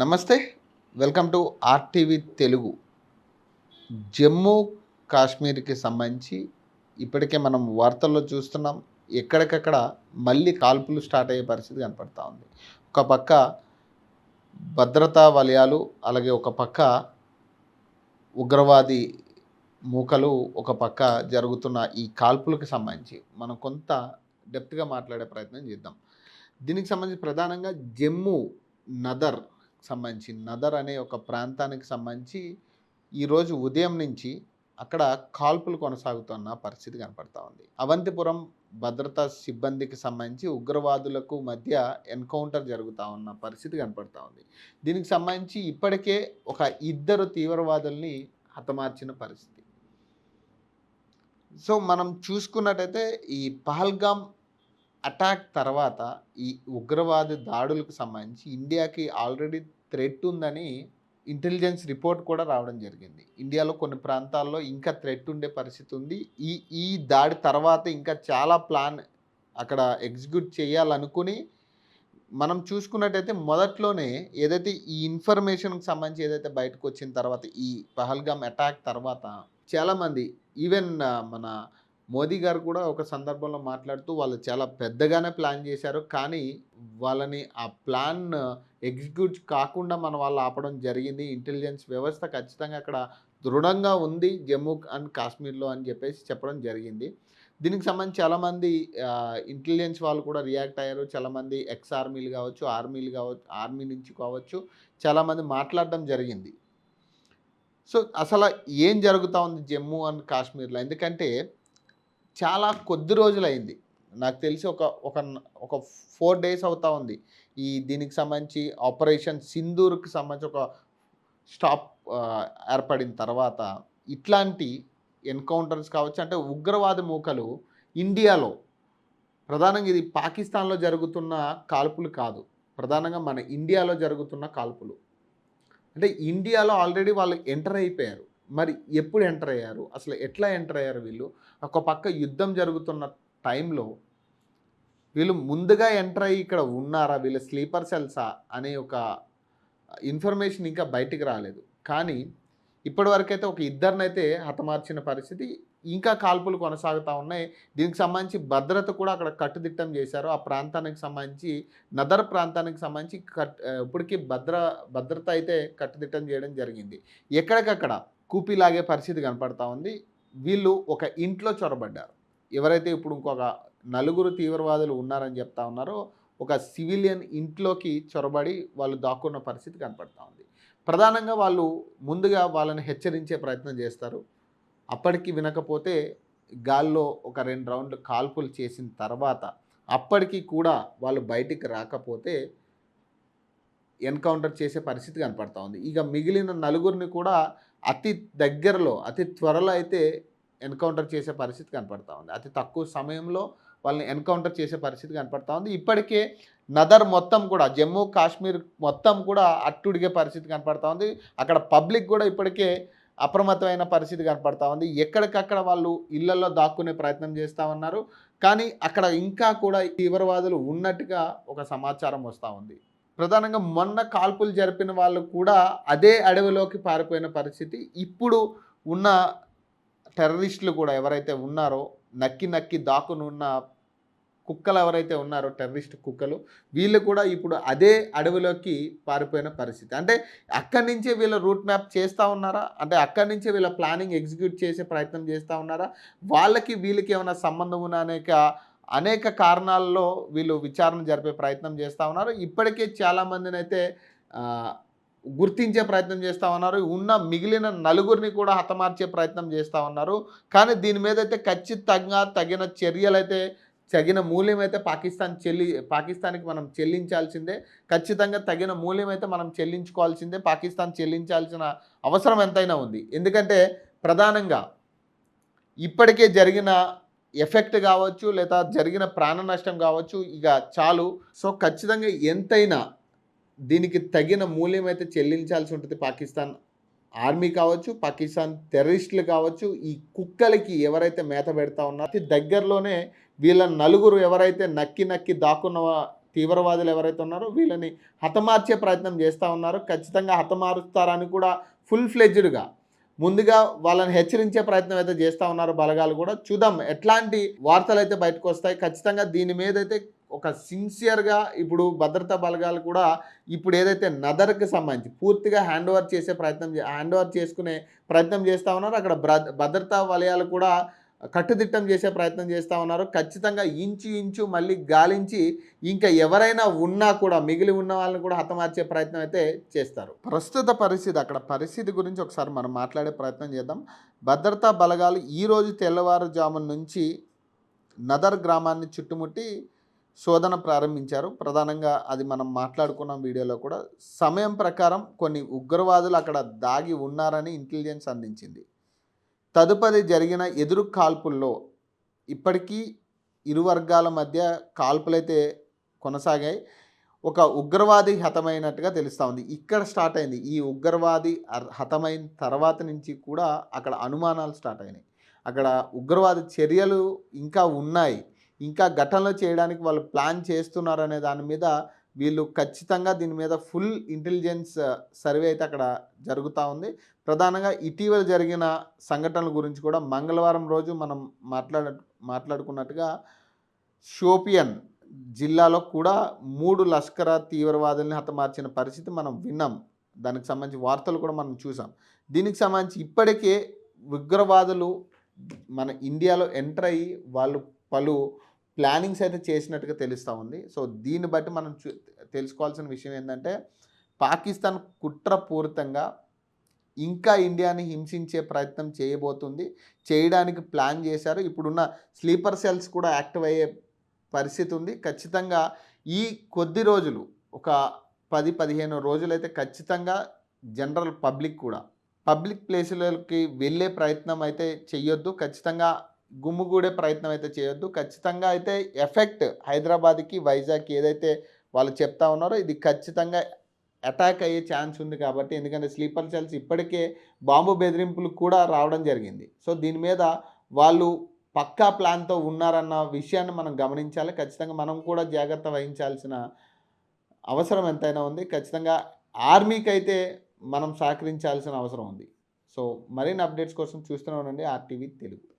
నమస్తే welcome to RTV Telugu. Jammu కాశ్మీర్కి సంబంధించి ఇప్పటికే మనం వార్తల్లో చూస్తున్నాం ఎక్కడికక్కడ మళ్ళీ కాల్పులు స్టార్ట్ అయ్యే పరిస్థితి కనపడతా ఉంది. ఒక పక్క భద్రతా వలయాలు అలాగే ఒక పక్క ఉగ్రవాది మూకలు ఒక పక్క జరుగుతున్న ఈ కాల్పులకు సంబంధించి మనం కొంత డెప్త్గా మాట్లాడే ప్రయత్నం చేద్దాం. దీనికి సంబంధించి ప్రధానంగా జమ్మూ నదర్ సంబంధించి నదర్ అనే ఒక ప్రాంతానికి సంబంధించి ఈరోజు ఉదయం నుంచి అక్కడ కాల్పులు కొనసాగుతున్న పరిస్థితి కనపడతా ఉంది. అవంతిపురం భద్రతా సిబ్బందికి సంబంధించి ఉగ్రవాదులకు మధ్య ఎన్కౌంటర్ జరుగుతూ ఉన్న పరిస్థితి కనపడతా ఉంది. దీనికి సంబంధించి ఇప్పటికే ఒక ఇద్దరు తీవ్రవాదుల్ని హతమార్చిన పరిస్థితి. సో మనం చూసుకున్నట్టయితే ఈ పహల్గామ్ అటాక్ తర్వాత ఈ ఉగ్రవాద దాడులకు సంబంధించి ఇండియాకి ఆల్రెడీ థ్రెట్ ఉందని ఇంటెలిజెన్స్ రిపోర్ట్ కూడా రావడం జరిగింది. ఇండియాలో కొన్ని ప్రాంతాల్లో ఇంకా థ్రెట్ ఉండే పరిస్థితి ఉంది. ఈ ఈ దాడి తర్వాత ఇంకా చాలా ప్లాన్ అక్కడ ఎగ్జిక్యూట్ చేయాలనుకుని మనం చూసుకున్నట్టయితే మొదట్లోనే ఏదైతే ఈ ఇన్ఫర్మేషన్కి సంబంధించి ఏదైతే బయటకు వచ్చిన తర్వాత ఈ పహల్గామ్ అటాక్ తర్వాత చాలామంది ఈవెన్ మన మోదీ గారు కూడా ఒక సందర్భంలో మాట్లాడుతూ వాళ్ళు చాలా పెద్దగానే ప్లాన్ చేశారు. కానీ వాళ్ళని ఆ ప్లాన్ ఎగ్జిక్యూట్ కాకుండా మన వాళ్ళు ఆపడం జరిగింది. ఇంటెలిజెన్స్ వ్యవస్థ ఖచ్చితంగా అక్కడ దృఢంగా ఉంది. జమ్మూ అండ్ కాశ్మీర్లో అని చెప్పేసి చెప్పడం జరిగింది. దీనికి సంబంధించి చాలామంది ఇంటెలిజెన్స్ వాళ్ళు కూడా రియాక్ట్ అయ్యారు. చాలామంది ఎక్స్ ఆర్మీలు కావచ్చు ఆర్మీలు కావచ్చు ఆర్మీ నుంచి కావచ్చు చాలామంది మాట్లాడడం జరిగింది. సో అసలు ఏం జరుగుతూ ఉంది జమ్మూ అండ్ కాశ్మీర్లో? ఎందుకంటే చాలా కొద్ది రోజులైంది. నాకు తెలిసి ఒక ఒక ఒక ఫోర్ డేస్ అవుతా ఉంది. ఈ దీనికి సంబంధించి ఆపరేషన్ సింధూర్కి సంబంధించి ఒక స్టాప్ ఏర్పడిన తర్వాత ఇట్లాంటి ఎన్కౌంటర్స్ కావచ్చు అంటే ఉగ్రవాద మూకలు ఇండియాలో ప్రధానంగా ఇది పాకిస్తాన్లో జరుగుతున్న కాల్పులు కాదు. ప్రధానంగా మన ఇండియాలో జరుగుతున్న కాల్పులు. అంటే ఇండియాలో ఆల్రెడీ వాళ్ళు ఎంటర్ అయిపోయారు. మరి ఎప్పుడు ఎంటర్ అయ్యారు? అసలు ఎట్లా ఎంటర్ అయ్యారు వీళ్ళు? ఒక పక్క యుద్ధం జరుగుతున్న టైంలో వీళ్ళు ముందుగా ఎంటర్ అయ్యి ఇక్కడ ఉన్నారా? వీళ్ళు స్లీపర్ సెల్సా? అనే ఒక ఇన్ఫర్మేషన్ ఇంకా బయటికి రాలేదు. కానీ ఇప్పటివరకైతే ఒక ఇద్దరినైతే హతమార్చిన పరిస్థితి. ఇంకా కాల్పులు కొనసాగుతూ ఉన్నాయి. దీనికి సంబంధించి భద్రత కూడా అక్కడ కట్టుదిట్టం చేశారు. ఆ ప్రాంతానికి సంబంధించి నదర్ ప్రాంతానికి సంబంధించి కట్ ఇప్పటికీ భద్ర భద్రత అయితే కట్టుదిట్టం చేయడం జరిగింది. ఎక్కడికక్కడ? కూపీలాగే పరిస్థితి కనపడతా ఉంది. వీళ్ళు ఒక ఇంట్లో చొరబడ్డారు. ఎవరైతే ఇప్పుడు ఇంకొక నలుగురు తీవ్రవాదులు ఉన్నారని చెప్తా ఉన్నారో ఒక సివిలియన్ ఇంట్లోకి చొరబడి వాళ్ళు దాక్కున్న పరిస్థితి కనపడతా ఉంది. ప్రధానంగా వాళ్ళు ముందుగా వాళ్ళని హెచ్చరించే ప్రయత్నం చేస్తారు. అప్పటికి వినకపోతే గాల్లో ఒక రెండు రౌండ్లు కాల్పులు చేసిన తర్వాత అప్పటికి కూడా వాళ్ళు బయటికి రాకపోతే ఎన్కౌంటర్ చేసే పరిస్థితి కనపడతా ఉంది. ఇక మిగిలిన నలుగురిని కూడా అతి దగ్గరలో అతి త్వరలో అయితే ఎన్కౌంటర్ చేసే పరిస్థితి కనపడతా ఉంది. అతి తక్కువ సమయంలో వాళ్ళని ఎన్కౌంటర్ చేసే పరిస్థితి కనపడతా ఉంది. ఇప్పటికే నదర్ మొత్తం కూడా జమ్మూ కాశ్మీర్ మొత్తం కూడా అట్టుడిగే పరిస్థితి కనపడతా ఉంది. అక్కడ పబ్లిక్ కూడా ఇప్పటికే అప్రమత్తమైన పరిస్థితి కనపడతా ఉంది. ఎక్కడికక్కడ వాళ్ళు ఇళ్ళలో దాక్కునే ప్రయత్నం చేస్తూ ఉన్నారు. కానీ అక్కడ ఇంకా కూడా తీవ్రవాదులు ఉన్నట్టుగా ఒక సమాచారం వస్తూ ఉంది. ప్రధానంగా మొన్న కాల్పులు జరిపిన వాళ్ళు కూడా అదే అడవిలోకి పారిపోయిన పరిస్థితి. ఇప్పుడు ఉన్న టెర్రరిస్టులు కూడా ఎవరైతే ఉన్నారో నక్కి నక్కి దాక్కుని కుక్కలు ఎవరైతే ఉన్నారో టెర్రరిస్ట్ కుక్కలు వీళ్ళు కూడా ఇప్పుడు అదే అడవిలోకి పారిపోయిన పరిస్థితి. అంటే అక్కడి నుంచే వీళ్ళ రూట్ మ్యాప్ చేస్తూ ఉన్నారా? అంటే అక్కడి నుంచే వీళ్ళ ప్లానింగ్ ఎగ్జిక్యూట్ చేసే ప్రయత్నం చేస్తూ ఉన్నారా? వాళ్ళకి వీళ్ళకి ఏమైనా సంబంధం ఉన్న అనేక కారణాల్లో వీళ్ళు విచారణ జరిపే ప్రయత్నం చేస్తూ ఉన్నారు. ఇప్పటికే చాలామందిని అయితే గుర్తించే ప్రయత్నం చేస్తూ ఉన్నారు. ఉన్న మిగిలిన నలుగురిని కూడా హతమార్చే ప్రయత్నం చేస్తూ ఉన్నారు. కానీ దీని మీద అయితే ఖచ్చితంగా తగిన చర్యలు అయితే తగిన మూల్యం అయితే పాకిస్తాన్ చెల్లి పాకిస్తాన్కి మనం చెల్లించాల్సిందే. ఖచ్చితంగా తగిన మూల్యం అయితే మనం చెల్లించుకోవాల్సిందే. పాకిస్తాన్ చెల్లించాల్సిన అవసరం ఎంతైనా ఉంది. ఎందుకంటే ప్రధానంగా ఇప్పటికే జరిగిన ఎఫెక్ట్ కావచ్చు లేదా జరిగిన ప్రాణ నష్టం కావచ్చు ఇక చాలు. సో ఖచ్చితంగా ఎంతైనా దీనికి తగిన మూల్యం అయితే చెల్లించాల్సి ఉంటుంది. పాకిస్తాన్ ఆర్మీ కావచ్చు పాకిస్తాన్ టెర్రరిస్టులు కావచ్చు ఈ కుక్కలకి ఎవరైతే మేత పెడతా ఉన్నారో అతి దగ్గరలోనే వీళ్ళ నలుగురు ఎవరైతే నక్కి నక్కి దాక్కున్న తీవ్రవాదులు ఎవరైతే ఉన్నారో వీళ్ళని హతమార్చే ప్రయత్నం చేస్తూ ఉన్నారో. ఖచ్చితంగా హతమారుస్తారని కూడా ఫుల్ ఫ్లెడ్జ్డ్గా ముందుగా వాళ్ళని హెచ్చరించే ప్రయత్నం అయితే చేస్తూ ఉన్నారు బలగాలు కూడా. చూద్దాం ఎట్లాంటి వార్తలు అయితే బయటకు వస్తాయి. ఖచ్చితంగా దీని మీద అయితే ఒక సిన్సియర్గా ఇప్పుడు భద్రతా బలగాలు కూడా ఇప్పుడు ఏదైతే నదర్కి సంబంధించి పూర్తిగా హ్యాండ్ ఓవర్ చేసే ప్రయత్నం హ్యాండ్ ఓవర్ చేసుకునే ప్రయత్నం చేస్తూ ఉన్నారు. అక్కడ భద్రతా వలయాలు కూడా కట్టుదిట్టం చేసే ప్రయత్నం చేస్తూ ఉన్నారు. ఖచ్చితంగా ఇంచు ఇంచు మళ్ళీ గాలించి ఇంకా ఎవరైనా ఉన్నా కూడా మిగిలి ఉన్న వాళ్ళని కూడా హతమార్చే ప్రయత్నం అయితే చేస్తారు. ప్రస్తుత పరిస్థితి అక్కడ పరిస్థితి గురించి ఒకసారి మనం మాట్లాడే ప్రయత్నం చేద్దాం. భద్రతా బలగాలు ఈరోజు తెల్లవారుజాము నుంచి నదర్ గ్రామాన్ని చుట్టుముట్టి శోధన ప్రారంభించారు. ప్రధానంగా అది మనం మాట్లాడుకున్న వీడియోలో కూడా. సమయం ప్రకారం కొన్ని ఉగ్రవాదులు అక్కడ దాగి ఉన్నారని ఇంటెలిజెన్స్ అందించింది. తదుపరి జరిగిన ఎదురు కాల్పుల్లో ఇప్పటికీ ఇరు వర్గాల మధ్య కాల్పులైతే కొనసాగాయి. ఒక ఉగ్రవాది హతమైనట్టుగా తెలుస్తూ ఉంది. ఇక్కడ స్టార్ట్ అయింది. ఈ ఉగ్రవాది హతమైన తర్వాత నుంచి కూడా అక్కడ అనుమానాలు స్టార్ట్ అయినాయి. అక్కడ ఉగ్రవాద చర్యలు ఇంకా ఉన్నాయి. ఇంకా ఘటనలు చేయడానికి వాళ్ళు ప్లాన్ చేస్తున్నారనే దాని మీద వీళ్ళు ఖచ్చితంగా దీని మీద ఫుల్ ఇంటెలిజెన్స్ సర్వే అయితే అక్కడ జరుగుతూ ఉంది. ప్రధానంగా ఇటీవల జరిగిన సంఘటనల గురించి కూడా మంగళవారం రోజు మనం మాట్లాడ మాట్లాడుకున్నట్టుగా షోపియన్ జిల్లాలో కూడా మూడు లష్కర తీవ్రవాదుల్ని హతమార్చిన పరిస్థితి మనం విన్నాం. దానికి సంబంధించి వార్తలు కూడా మనం చూసాం. దీనికి సంబంధించి ఇప్పటికే ఉగ్రవాదులు మన ఇండియాలో ఎంటర్ అయ్యి వాళ్ళు పలు ప్లానింగ్స్ అయితే చేసినట్టుగా తెలుస్తూ ఉంది. సో దీన్ని బట్టి మనం తెలుసుకోవాల్సిన విషయం ఏంటంటే పాకిస్తాన్ కుట్రపూరితంగా ఇంకా ఇండియాని హింసించే ప్రయత్నం చేయబోతుంది. చేయడానికి ప్లాన్ చేశారు. ఇప్పుడున్న స్లీపర్ సెల్స్ కూడా యాక్టివ్ అయ్యే పరిస్థితి ఉంది. ఖచ్చితంగా ఈ కొద్ది రోజులు ఒక పది పదిహేను రోజులైతే ఖచ్చితంగా జనరల్ పబ్లిక్ కూడా పబ్లిక్ ప్లేసులకి వెళ్ళే ప్రయత్నం అయితే చెయ్యొద్దు. ఖచ్చితంగా గుమ్ముగూడే ప్రయత్నం అయితే చేయొద్దు. ఖచ్చితంగా అయితే ఎఫెక్ట్ హైదరాబాద్కి వైజాగ్కి ఏదైతే వాళ్ళు చెప్తా ఉన్నారో ఇది ఖచ్చితంగా అటాక్ అయ్యే ఛాన్స్ ఉంది కాబట్టి ఎందుకంటే స్లీపర్ సెల్స్ ఇప్పటికే బాంబు బెదిరింపులు కూడా రావడం జరిగింది. సో దీని మీద వాళ్ళు పక్కా ప్లాన్తో ఉన్నారన్న విషయాన్ని మనం గమనించాలి. ఖచ్చితంగా మనం కూడా జాగ్రత్త వహించాల్సిన అవసరం ఎంతైనా ఉంది. ఖచ్చితంగా ఆర్మీకి అయితే మనం సహకరించాల్సిన అవసరం ఉంది. సో మరిన్ని అప్డేట్స్ కోసం చూస్తూనే ఉండండి. ఆర్టీవీ తెలుగు.